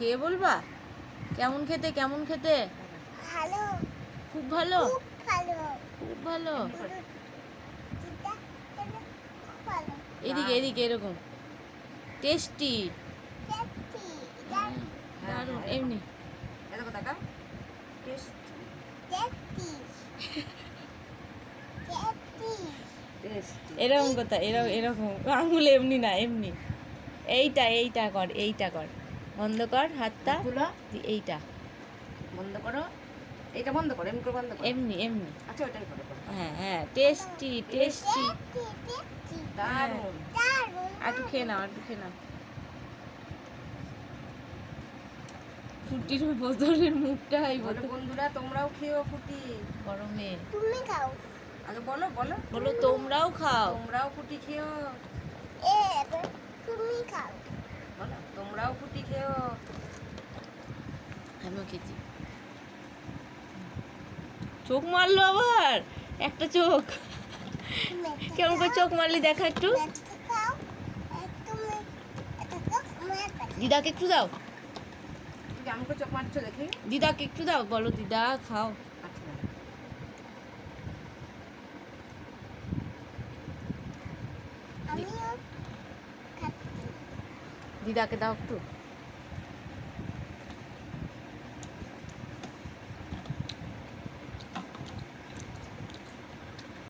খেয়ে বলবা? কেমন খেতে কেমন খেতে? ভালো। খুব ভালো? খুব ভালো। এদিকে এদিকে এরকম। টেস্টি। দারুণ। এমনি। তাকাও টেস্ট। টেস্টি। টেস্টি। টেস্ট। এরকম কথা এরকম এরকম। আঙুল এমনি না এমনি। এইটা এইটা কর এইটা কর। বন্ধ কর হাতটা খুলো। এইটা। বন্ধ করো। এইটা বন্ধ করো এমনি করে বন্ধ করো। এমনি এমনি। আচ্ছা ওটাই করো। হ্যাঁ হ্যাঁ টেস্টি টেস্টি। দারুণ। দারুণ। একটু খেয়ে নাও একটু খেয়ে নাও। ফুটির বোতলের মুখটা এই বলো বন্ধুরা তোমরাও খেও ফুটি। গরমে তুমি খাও। আগে বলো বলো। বলো তোমরাও খাও। তোমরাও ফুটি খেও এ তুমি খাও। তোমরাও ফুটি খেও। আমিও খেয়েছি। চোখ মারলো আবার? একটা চোখ। কেমন করে চোখ মারলি দেখা একটু। দিদাকে একটু দাও। কেমন করে চোখ মারছো দেখি। দিদাকে একটু দাও বলো দিদা খাও আচ্ছা আমিও খাচ্ছি দিদাকে দাও একটু।